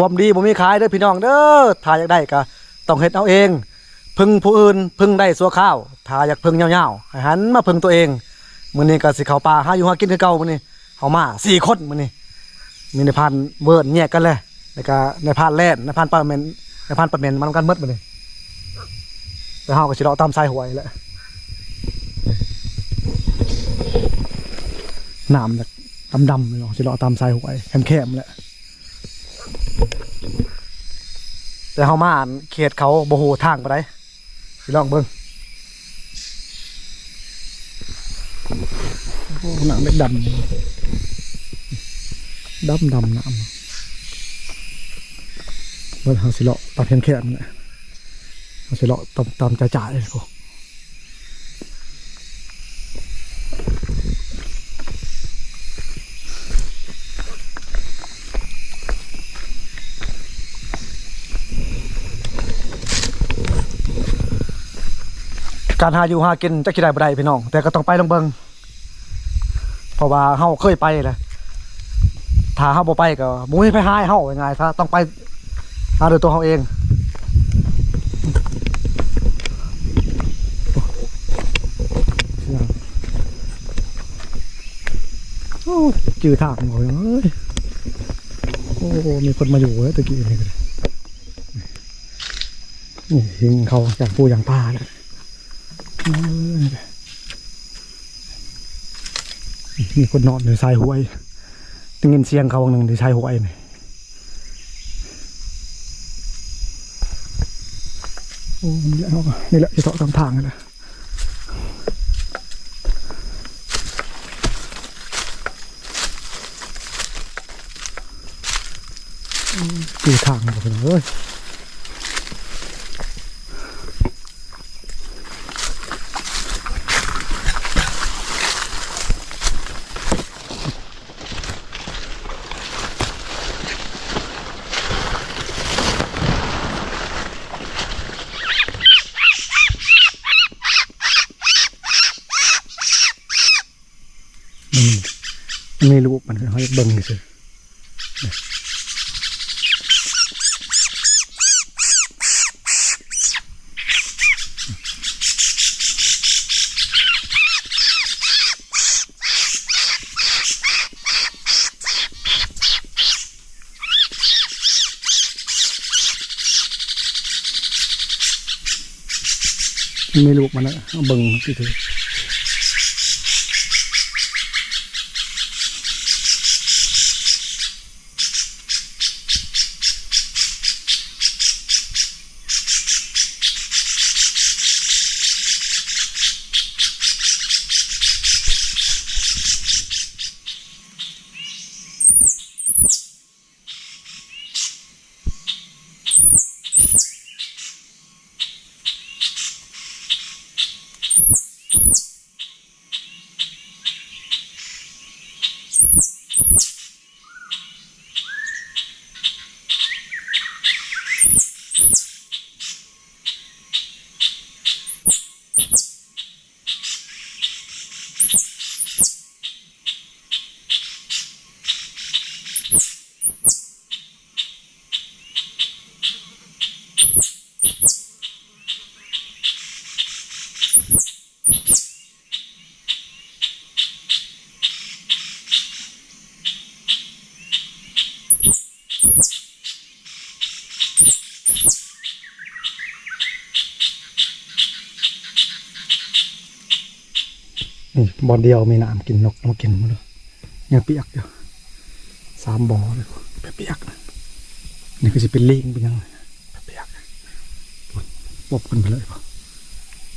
ความดีบ่มีขายเด้อพี่น้องเด้อถ้าอยากได้ก็ต้องเฮ็ดเอาเอง พึ่งผู้อื่นพึ่งได้สัวข้าวถ้าอยากพึ่งยาวๆให้หันมาพึ่งตัวเองมื้อนี้ก็สิเข้าป่าหาอยู่หากินคือเก่ามื้อนี้เฮามาสี่คนมื้อนี้มีในพานเวิร์ดแยกกันเลยแล้วก็ในพานแล่นในพานปลาเมนในพานปลาเมนมันกันหมดมื้อนี้แล้วเฮาก็สิเลาะตามสายหวยแหละน้ำแบบดำๆเลยเนาะสิเลาะตามสายหวยแคมๆแหละ แต่เฮามาอ่านเขตเขาโบ่ฮู้ทางไปานใดสิลองเบิ่งโอ้หนังเด็กดำดำดำน้ำเบิ่งเฮาสิเลาะตามแคบๆนี่แหละเฮาสิเลาะตามตามจ่าๆเลยพวก การหาอยู่หากินจักสิได้บ่ได้พี่น้อง แต่ก็ต้องไปลองเบิงเพราะว่าเฮาเคยไปแหละถ้าเฮาบ่ไปก็บ่มีไผหาเฮาง่ายๆถ้าต้องไปหาด้วยตัวเฮาเองจือทางหมดเลยโอ้มีคนมาอยู่แล้วตะกี้นี่ก็เลยนี่ยิงเขาจากปูอย่างป้าแล้วเอ้ย มีคนนอนในชายหวยได้ยินเสียงเขาหนึ่งในชายหวยนี่โอ้นี่แหละเขาก็นี่แหละจะต่อตามทางนี่แหละคือทางหมดเลย มัน ไม่รู้มันเขาจะเบิ่งสิไม่รู้มันนะเบิ่งสิเถอะ นี่บอเดียวมีน้ำกินนกมากินมาเลยยังเปียกอยู่สามบ่อเลยเปียกๆนะนี่ก็จะเป็นลิงเป็นยังเปียกๆปบกันไปเลยป่ะ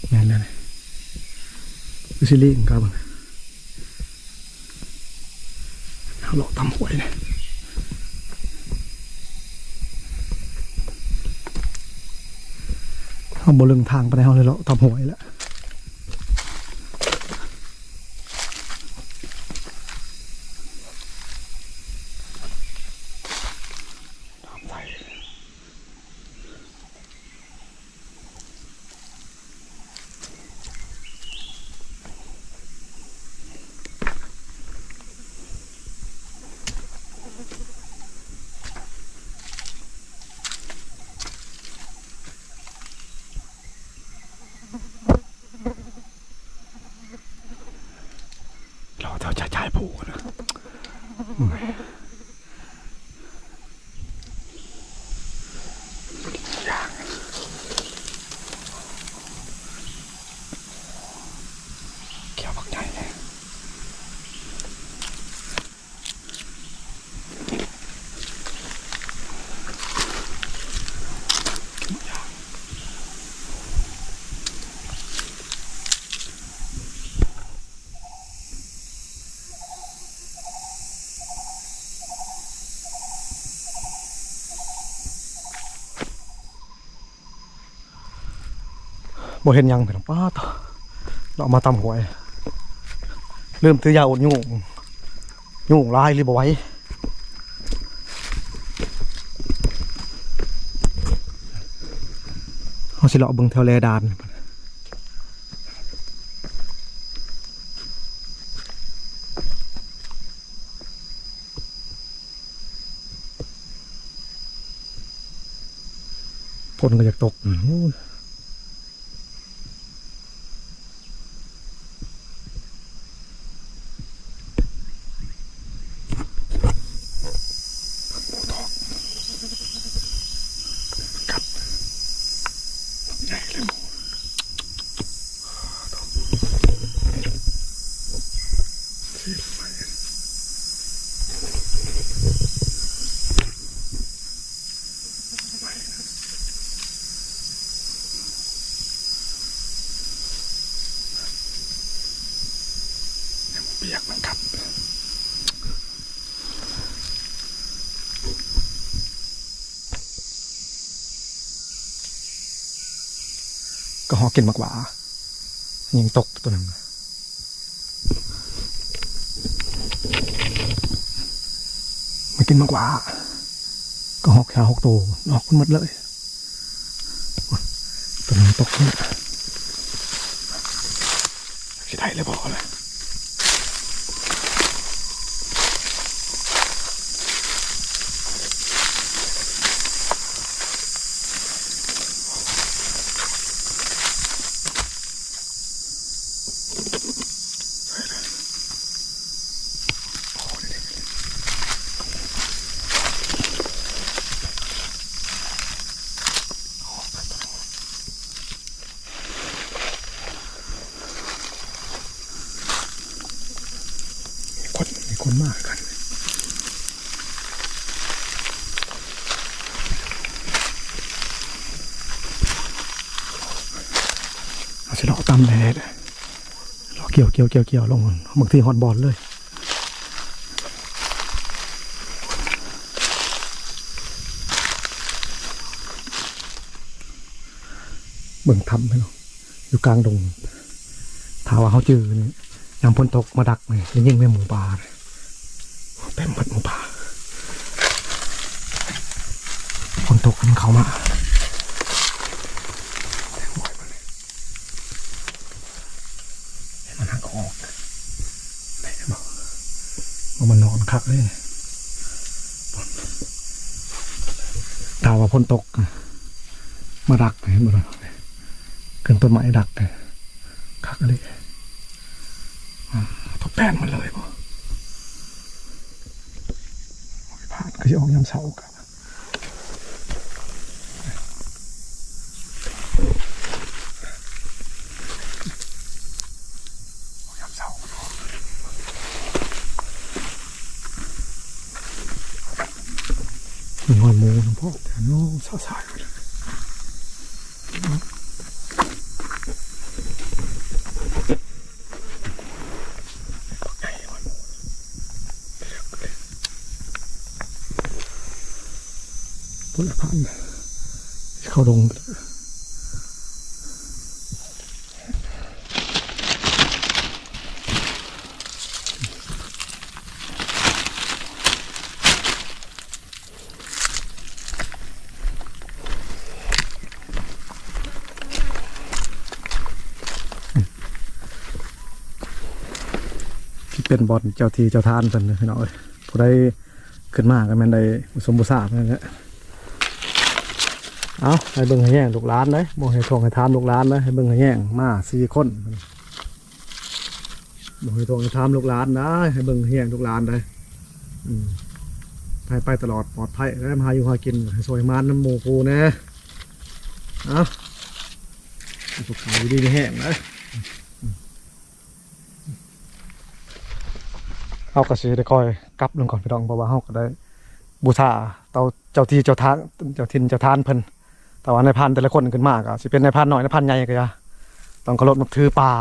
แม่นเลยคือสิลิงครับเอาหลอกทำหวยเนี่ย เอาบนเรื่องทางไปได้เอาเลยหรอทำหวยแล้ว บ่เห็นยังพี่น้องป้าต่อเรามาตำหวย เริ่มถือยาอดยุ่งยุ่งลายรือบ่ไว้เขาสิเลาะเบิ่งแถวแลดานฝนก็อยากตกอื กินมากกว่ายิงตกตัวหนึ่งมากินมากกว่า ก็หอกแค่หกตัวออกขึ้นหมดเลยตัวหนึ่งตกขึ้นสิได้เลยบอกเลย อาสิเลาะตำแดดเลาะเกี่ยวเกี่ยวเกี่ยวเกี่ยวลงบางทีฮอตบอลเลยเบิ่งทำไปเนาะอยู่กลางดงถ้าว่าเขาจือนี่ยามพ้นตกมาดักนี่จะยิ่งไม่หมูป่าเลยเต็มหมดหมูป่าพ้นตกมันเข้ามาให้มันหักออกไหนบอกว่ามันนอน คักเลยถ้าว่าพ้นตก มาดักเห็นบ่ล่ะเกินต้นไม้ดักเลยคักเลยอ่าทบแป้นมาเลยบ่ผ่านก็จะออกยามเสากับออกยามเสาร์มันงอนหมูน้ำพ่อแต่ โน้สาวสา เลยพุทธพันธ์เข้าลงไปแล้วที่เป็นบอลเจ้าทีเจ้าทานเป็นพี่น้องเอ้ยผู้ได้ขึ้นมาก็แม่นได้สมบูรณ์ทราบนั่นแหละเอาให้เบิ่งให้แย่งลูกหลานเลยบ่ให้ทองให้ทามลูกหลานเลยให้เบิ่งให้แย่งมาสี่คนบ่ให้ทองให้ทามลูกหลานนะให้เบิ่งให้แย่งลูกหลานเลยไปไปตลอดปลอดภัยแล้วมาอยู่หากินให้ซอยมานน้ำหมูกูนะเอาสุขขายดีไม่แห้งนะ เอากระสีได้คอยกลับลงก่อนพี่น้องเพราะว่าเฮาก็ได้บูชาเตาเจ้าที่เจ้าทางเจ้าทินเจ้าทานเพิ่นแต่ว่าในพันแต่ละคนขึ้นมากอะสิเป็นในพันหน่อยในพันใหญ่ก็จะต้องเคารพนับถือป่า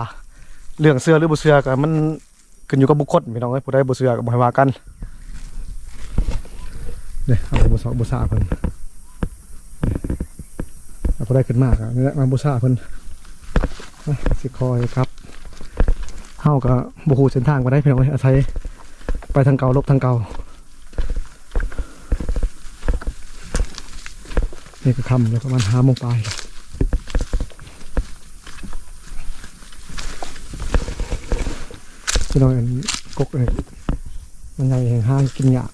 เรื่องเสื้อหรือบ่เสื้อก็มันขึ้นอยู่กับบุคคลพี่น้องเอ้ยผู้ใดบ่เสื้อก็บ่ให้ว่ากันเนี่ยเอาไปบ่สอบบ่ทราเพิ่นเอาผู้ใดขึ้นมากอะนี่แหละมาบ่ทราเพิ่นสิคอยครับเฮาก็บ่ฮู้เส้นทางบ่ได้พี่น้องเอ้ยอาศัย ไปทางเก่าลบทางเก่านี่ก็คำแล้วประมาณห้าโมงปลายพี่น้องอันกกเลยมันใหญ่แห่งห้างกินยาก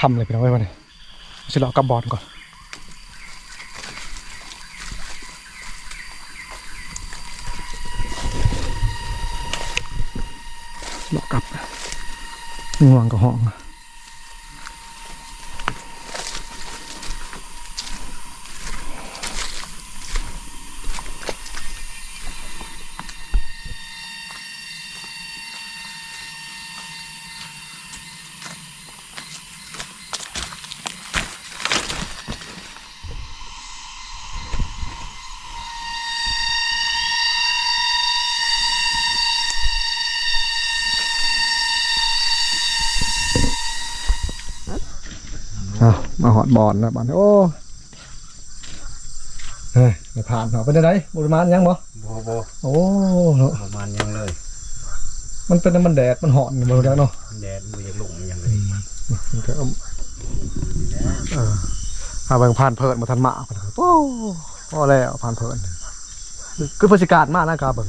คำเลยพี่น้องไว้วันนี้สิเลาะกลับบอลก่อนเลาะกลับง่วงกับห้อง มาหอดบอลนะบอลโอ้เฮ้ยไม่ผ่านเหรอเป็นอะไรบุรมานยังบ่บ่บ่โอ้เนอะประมาณยังเลย มันเป็นน้ำมันแดดมันหอนบ่รู้จักเนาะแดดบ่อยากลงยังเลยมันก็เอาเออหาเบิ่งผ่านเพิดมาทันหมาพุ่นครับโอ้พอแล้วผ่านเพิดคือประสิการมากนะกาเบิ่ง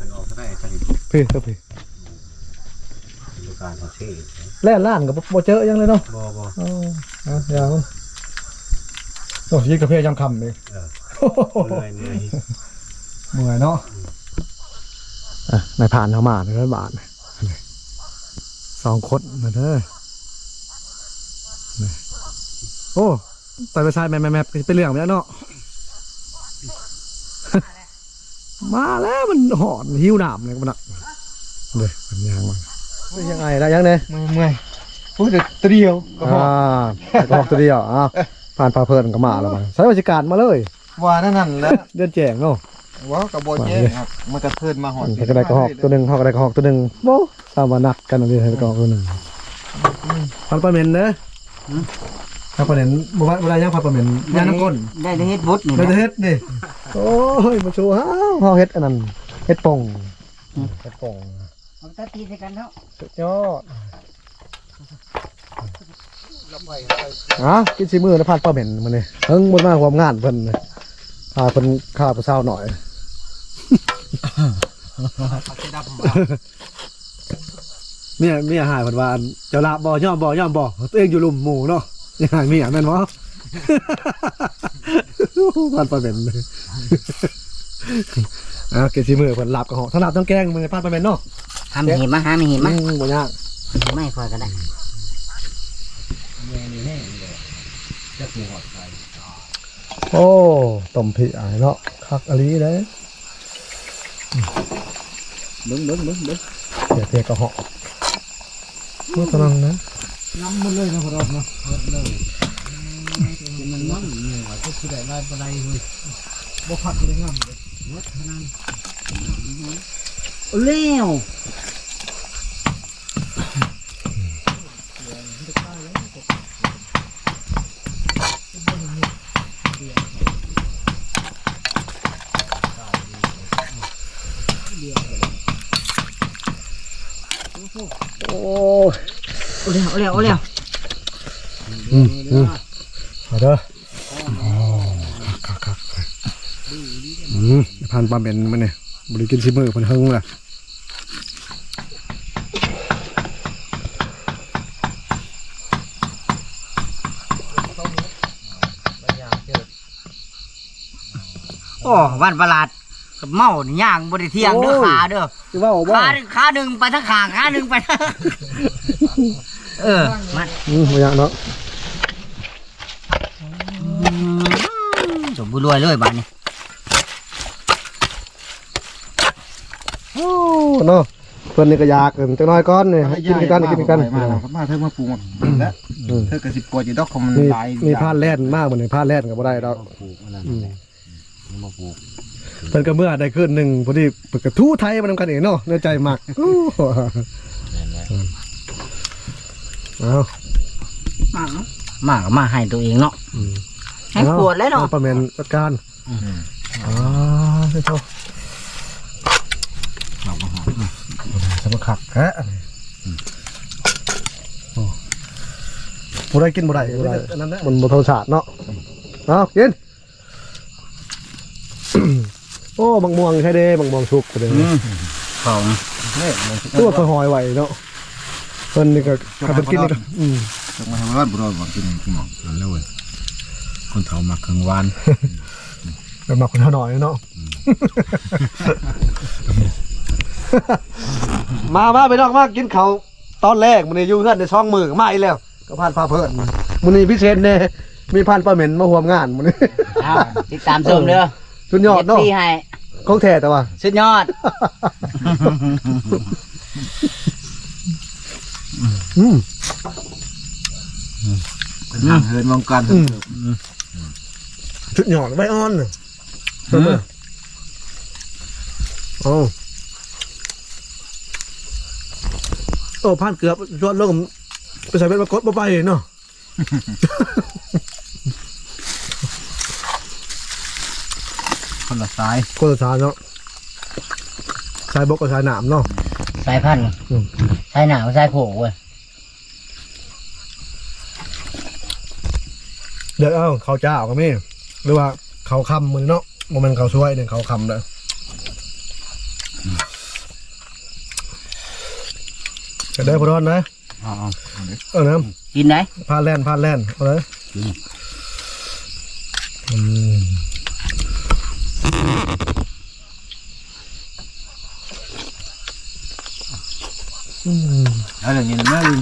มันออกได้ทันพี่เถอะพี่ดู การของเช่แล่นล้านก็บ่เจอยังเลยเนาะบ่บ่อ๋อเอาอย่างนั้นโอ้ยกระเพาะยำคำเลยเออโอ้โหเหนื่อยเหนื่อยเมื่อยเนาะอะนายผ่านเข้ามาในร้อยบาทนะสองคนนะเธอนี่โอ้ไปไปซ้ายแมปแมปแมปไปเรื่องไปแล้วเนาะ มาแล้วมันหอนหิวหนามเลยมันอะเลยมันยางมันเฮ้ ยยังไงได้ยังเนี่ยเมื่อยเมื่อยพูดแต่เดียวก็พออ่าแต่ก็หอกตัวเดียวอ้าวผ่านพาเพลินก็มาแล้วมันใช้บริการมาเลยว่านั่นนั่นแล้วเดือนแจงเนาะว่ากับบ่แจ้งครับมันกระเทินมาหอดมันก็ได้กระหอกตัวหนึ่งหอกก็ได้กระหอกตัวหนึ่งโบ้ตามมานักกันอะไรให้กระหอกตัวหนึ่งพันปลาเหม็นเนอะพันปลาเหม็นบ่ว่าบ่ได้ยังพันปลาเหม็นย่างน้ำก้นได้ได้เฮ็ดบุตรนี่ได้นะแต่เฮ็ดนี่โอ้ยมาโชว์ห้าวเฮาเฮ็ดอันนั้นเฮ็ดป่งเฮ็ดป่ง เอาตาตีใส่กันเนาะสุดยอดอะกินสีมือนะพันปลาเหม็นมันนี่เพิ่งหมดมาความงานเพิ่นน่ะพาเพิ่นข้าวไปเช้าหน่อยเมียเมียหายผันวานเจ้าละบ่ย่อมบ่ย่อมบ่ตัวเองอยู่หลุมหมู่เนาะยังหายเมียแม่นบ่พันไปเป็นเลยอะเกสิมือเพิ่นหลับกับเหาะถ้าหลับต้องแกล้งมือพันไปเป็นเนาะ ทำหิมะหาไม่หิมะอืมบ่ยากไม่คอยก็ได้โอ้ต้มผีอายเนาะคักอลีเด้เบิ้งเบิ้งเบิ้งเบิ้งเสียเพียกระเหาะเมื่อตอนนั้นนะน้ำมันเลยนะพอรอบเนาะเลยมันน้ำเนี่ยว่าก็คือได้ลายปลายเลยบ่ผัดเลยงามเลยวัดขนาดเลี้ยวาเป็นมันเนี่ยบริกินซิมือพันเฮงล่ะโอ้วันประหลาดกับเมาหนีย่างบริเทียงเด้อขาเด้อคือว่าว่าขาหนึ่งไปทั้งขาขาหนึ่งไปเออมันอืมอย่างเนาะสมบูรณ์รวยเลยบ้านนี้ เนาะเพิ่นนี่ก็อยากกันจักหน่อยก่อนนี่ให้กินกันกินกัน มาแล้วมาเธอมาปรุงมาแล้วอืม เธอกระสิบปวดอยู่ดอกของมันนี่หลายนี่พลาดแล่นมากเหมือนพลาดแล่นก็บ่ได้ดอกปลูกมันนั่นอืมมาปลูกเพิ่นก็เมื่อได้ขึ้นหนึ่งพอดีเพิ่นก็ทูไทยมานำกันเองเนาะในใจมักอู้เอามากมากก็มาให้ตัวเองเนาะ อืมให้ปวดเลยเนาะอประเมนจัดการอ๋อ ใช่เท่าสมขักฮะบ่ได้กินบ่ได้บ่ได้อันนั้นแหละมันบ่ธรรมชาติเนาะเอากิน โอ้บางม่วงใช่เด้บางม่วงชุกไปเลยอืมของเนี่ยตัวเคยหอยไหวเนาะเพิ่นนี่ก็ขับไปกินนี่ก็อืมจะมาทำร้อนบุรอนบอกกินกินหมอกนั่นแล้วเว้ยคนเฒ่ามาเครื่องหวานเป็นมาคนเท่าหน่อยเนาะ มามาไปนอกมากินเขาวตอนแรกมันนี่อยู่เพื่อนในช่องมือมาอีกแล้ว ก็ผ่านพาเพิ่นมันนี่พิเศษเน่มีผ่านปลาเหม็นมาห่วมงานมันนี่เอาติดตามชมเด้อสุดยอดเนาะเอฟซีให้ของแท้แต่ว่า สุดยอด อืม เป็นทางเฮินวงการอืมสุดยอดใบอ่อนน่ะเพิ่นเบิ่ง โอ้โอ้ผ่านเกือบชวนลงไปใส่เป็นมากดบ่ไปเนาะคนละสายคนละสายเนาะสายบกกับสายหนามเนาะ สายพันธุ์อืม สายหนาวสายโผล่เว้ยเดี๋ยวเอาเขาวเจ้าก็มีหรือว่าเขาวคำมือเนาะโมเมนเขาวช่วยเนี่ยเขาวคำเลย จะได้พอดอนนะอ๋อเออนะกินไหนพาแล่นพาแล่นเอาเลยอืมอืมแล้วอย่างนี้นะลิน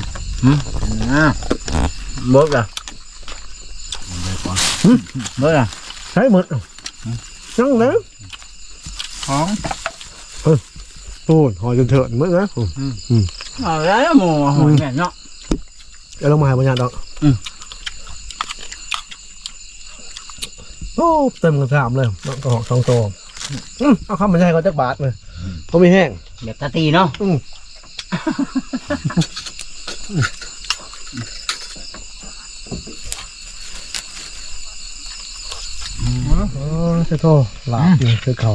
นะเบิกอะเบิกอะใช้หมดยังนะของโอ้ยหอยจนเถิดเมื่อนะอืม เอาแล้วหมูหอยแม่นเนาะ เดี๋ยวลงมาให้บรรยากาศดอกอืม โอ้เต็มกระถามเลยน้องกระหอกสองตัวอืมเอาคำบรรยายเขาจักบาทเลยเขาไม่แห้ง แบบตาตีเนาะอืม อ๋อใช่โทษหลาบอยู่คือเขา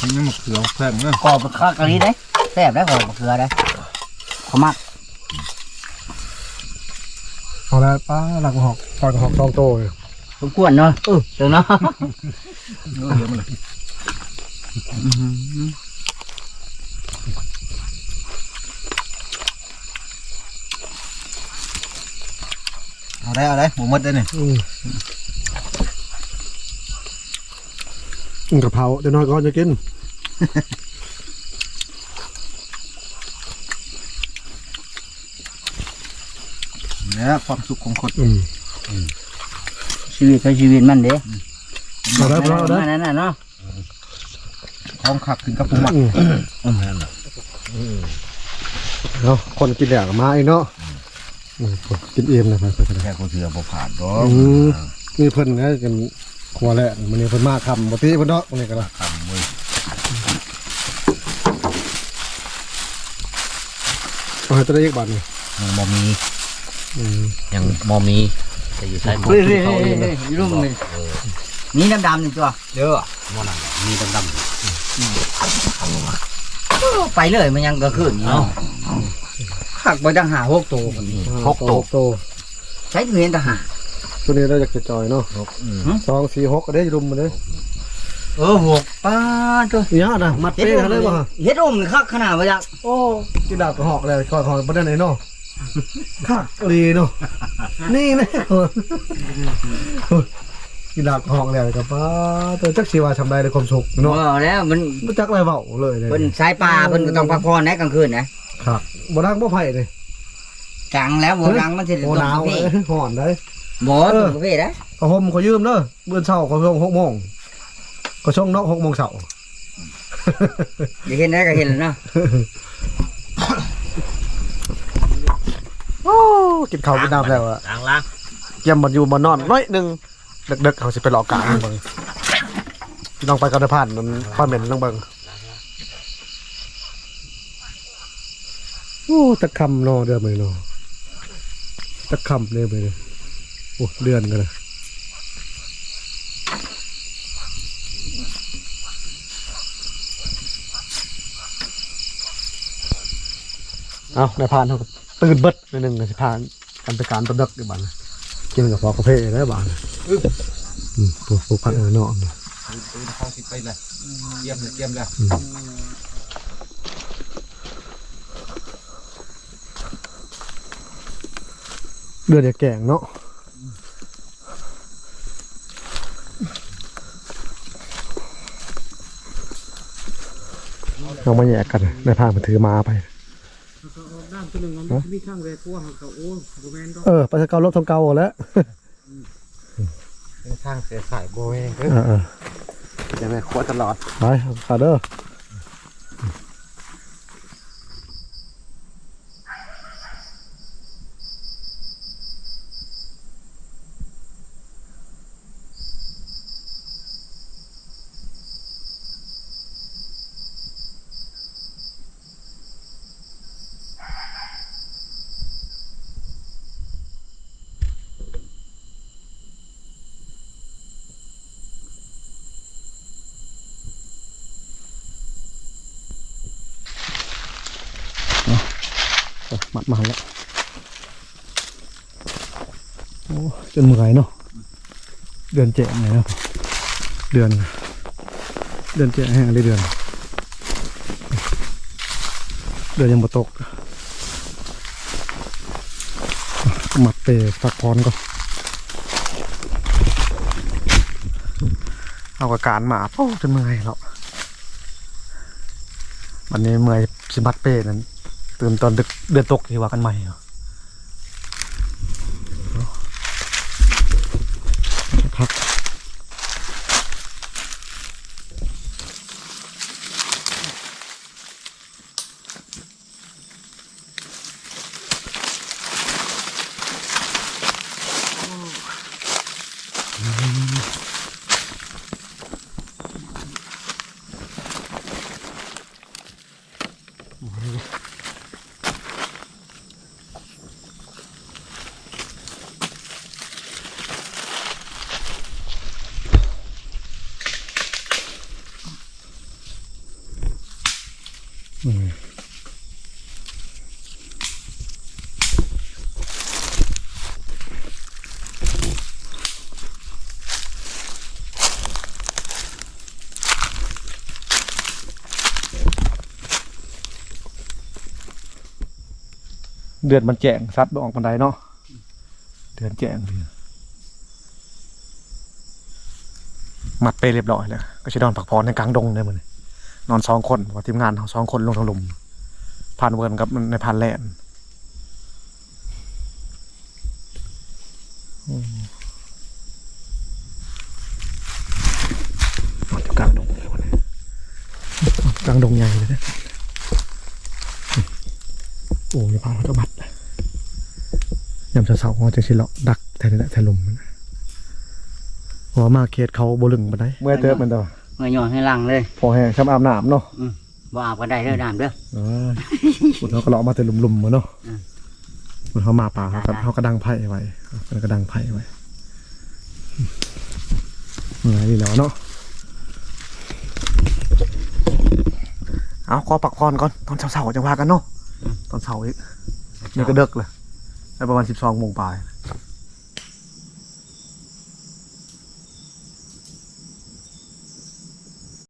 มันยังมาเขือแพงเนอะขอบข้ากะลีได้ แซ่บได้ขอบเกลือได้ขอมักเอาแล้วป้าหลักกระหอกปล่อยกระหอกสองตัวเลยทุกวนเนาะเออเดี๋ยวเนาะเยอะมันเลยเอาได้เอาได้หมูมดได้เนี่ยอืมอืมกะเพราเดี๋ยวน้อยก่อนจะกิน เนี่ยความสุขของคนอืม ชีวิตก็ชีวิตมันเด้เอาได้เอาได้ นั่นน่ะเนาะของขักถึงกับปูมัดอืมเอาคนกินอย่างมาอีกเนาะอืมกินเอ็มนะไปไปไปแค่คนเสือบ่ผ่านดออืมนี่เพิ่นนะกันครัวแหละมันนี่เพิ่นมาคำปกติเพิ่นเนาะมันนี่ก็ละคำมือเอาให้ตัวได้อีกบาทนี่ยังมอมีอืม ยังมอมีแต่อยู่ใช้พวกเฮ้ยที่เฮ้ยเขาเฮ้ยเองเฮ้ยรุ่งเลยนี่ดำๆนี่ตัวเยอะมอนังมีดำไปเลยมันยังก็ขึ้นเนาะขักไปตั้งหาหกตัวคนนี้หกโตโตใช้เงินทหารตัวนี้ได้จากจะจอยเนาะสองสี่หกก็ได้รุมมาเลยเออหกป้าตัวนี่ฮะนะมัดเฮ็ดเป้อกันเลยป่ะเฮ็ดอมคักขนาดว่าจักโอ้กินดาบกระหอกเลยคอยคอยประเด็นไหนเนาะ คักดีเนาะนี่แน่คนกีฬาห้องแล้วก็ป้าตัวจักสิว่าทำได้ในความสุขเนาะบ่แล้วมันบ่จักอะไรเว้าเลยเลยเพิ่นสายป่าเพิ่นก็ต้องพักผ่อนนะกลางคืนนะครับบ่ดังบ่ไผเลยกลางแล้วบ่กลางมันสิโอ้ต้องหนาวกาแฟเอ้ยฮ้อนเด้บ่เออต้องกาแฟนะก็ห่มขอยืมเด้อมื้อเช้าขอส่ง6โมงก็ส่งเนาะ6โมงเช้าอย่าเห็นได้ก็เห็นแล้วเนาะ โอ้ กินข้าวกินน้ำแล้วอะล้างล้างเยี่ยมบ่อยู่บ่นอนน้อยหนึงดึกๆเขาสิไปหลอกกลางเบิ่งพี่น้องไปกันได้ผ่านมันผ่านเหม็นน้องเบิ่งโอ้ตะคำเนาะเด้อมื้อเนาะตะคำเลยมื้อนี้โอ้เดือนกันเลยเอาในผ่านเขาก็ ตื่นเบิดในหนึ่งในสิผ่านกันไปการตะดึกอยู่บ้านกินกับพอกาแฟได้บ้านอืมปลูกปลูกพักเออเนาะตื่นเข้าสิไปเลยเยี่ยมเลยเยี่ยมเลยเดือดจะแกงเนาะเรามาแยกกันในพามันถือมาไป น้ำตัวหนึ่งมันมีข้างแรกตัวหักกับโอ้บ่แม่นดอกเออไปเก่าลบทำเก่าแล้วทางเสียสายโบเองเออเออจะไปขวดตลอดไปขาเด้อ มัดมาแล้วโอ้จนเมื่อยเนาะเดือนเจ็ดเลยเนาะเดือน เดือนเจ็ดแห้งเลยเดือน เดือนยังบ่ตกมัดเปพักพรก็เอากับการมาโอ้จนเมื่อยแล้ววันนี้เมื่อยสิมัดเป้นั้น ตื่นตอนดึกเดือนตกที่ว่ากันใหม่เหรอพัก เดือนมันแจ้งซัดบ่ออกบันไดเนาะเดือนแจ้งเลยมัดไปเรียบร้อยแล้วก็จะนอนพักผ่อนในกลางดงเลยมันนอนสองคนว่าทีมงานเราสองคนลงทางลุมผ่านเวิร์นกับในพันแลนด์อืมนอนอยู่กลางดงเลยวันนี้กลางดงใหญ่เลยนะโอ้ยพาเขาจะบัด ยยำเสาๆเขาจะชิเลาะดักแทนนี่แหละแทนลมมันเพราะว่ามาเขตเขาบลึงบันไดเมื่อเติบมันตัวเมื่อย่อนให้ลังเลย พอแห้งช้ำอาบน้ำเนาะบ่อาบกันได้เด้อน้ำเด้ออ่าคนเขาก็เลาะมาแต่ลุมๆมาเนาะอืมคนเขามาป่าเขาก็ได้ๆเขาก็ดังไผ่ไว้เขาก็ดังไผ่ไว้เมื่อยดีแล้วเนาะเอาขอปักพรก่อนตอนเช้าๆจะว่ากันเนาะตอนเช้าอีกนี่ก็เดึกเลย ได้ประมาณสิบสองโมงปลาย